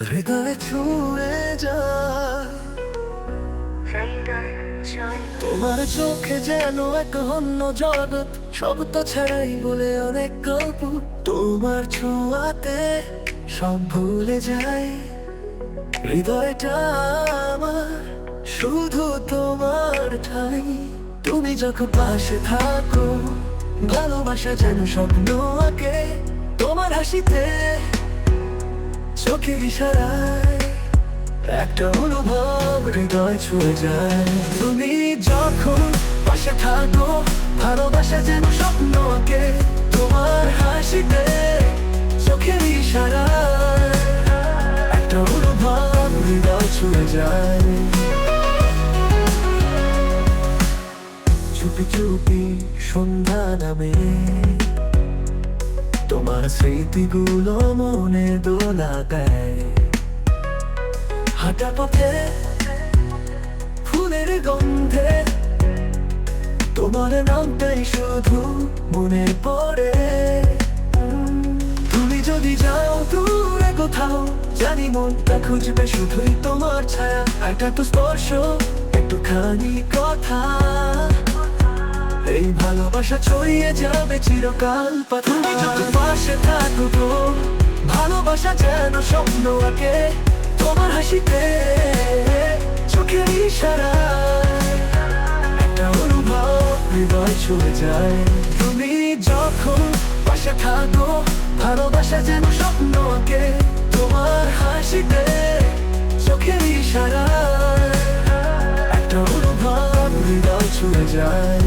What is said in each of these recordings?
হৃদয়ে ছুঁয়ে যায়। তোমার চোখে যেন এক অন্য জগৎ শব্দ ছাড়াই বলে অনেক গল্প। তোমার ছোঁয়াতে সব ভুলে যায়। হৃদয়টা আমার, শুধু তোমার ঠাই। তুমি যখন পাশে থাকো, ভালোবাসা যেন স্বপ্ন আঁকে। তোমার হাসিতে চোখে ইশারায়। একটা অনুভব হৃদয় ছুঁয়ে যায়। তুমি যখন পাশে থাকো, ভালোবাসা যেন স্বপ্ন আঁকে তোমার হাসিতে চোখের ইশারায়। একটা অনুভব হৃদয় ছুঁয়ে যায়। চুপি চুপি সন্ধ্যা নামে তোমার স্মৃতিগুলো মনে দোলা দেয়। হাঁটা পথে, ফুলের গন্ধে। তোমার নামটাই শুধু মনে পড়ে। তুমি যদি যাও দূরে কোথাও, জানি মনটা খুঁজবে শুধুই তোমার ছায়া। একটা তো স্পর্শ, একটুখানি কথা। এই ভালোবাসা ছড়িয়ে যাবে চিরকাল তুমি যত পাশে থাকো গো, ভালোবাসা যেন স্বপ্ন আঁকে তোমার হাসিতে চোখের ইশারায়। একটা অনুভব হৃদয় ছুঁয়ে যায়। তুমি যখন পাশে থাকো ভালোবাসা যেন স্বপ্ন আঁকে তোমার হাসিতে চোখের ইশারায়। একটা অনুভব হৃদয় ছুঁয়ে যায়।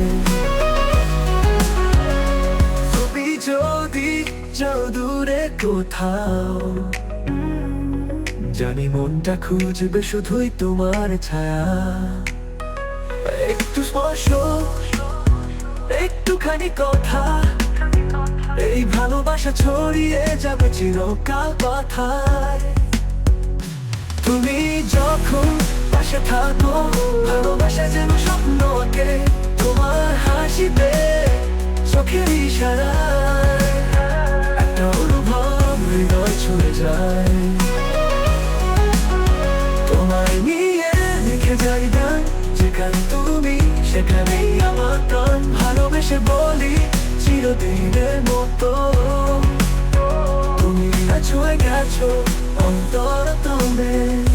যাও দূরে কোথাও। জানি মনটা খুঁজবে শুধুই তোমার ছায়া। একটু স্পর্শ, একটুখানি কথা। এই ভালোবাসা ছড়িয়ে যাবে চিরকাল কথায়। তুমি যখন পাশে থাকো, ভালোবাসা যেন স্বপ্ন আঁকে তোমার হাসিতে চোখের ইশারায়। যায় নিয়ে দেখে যাই গান যেখানে তুমি সেখানেই আমার প্রাণ ভালোবেসে বলি চিরদিনের মতো তুমি না ছুঁয়ে অন্তর তুমি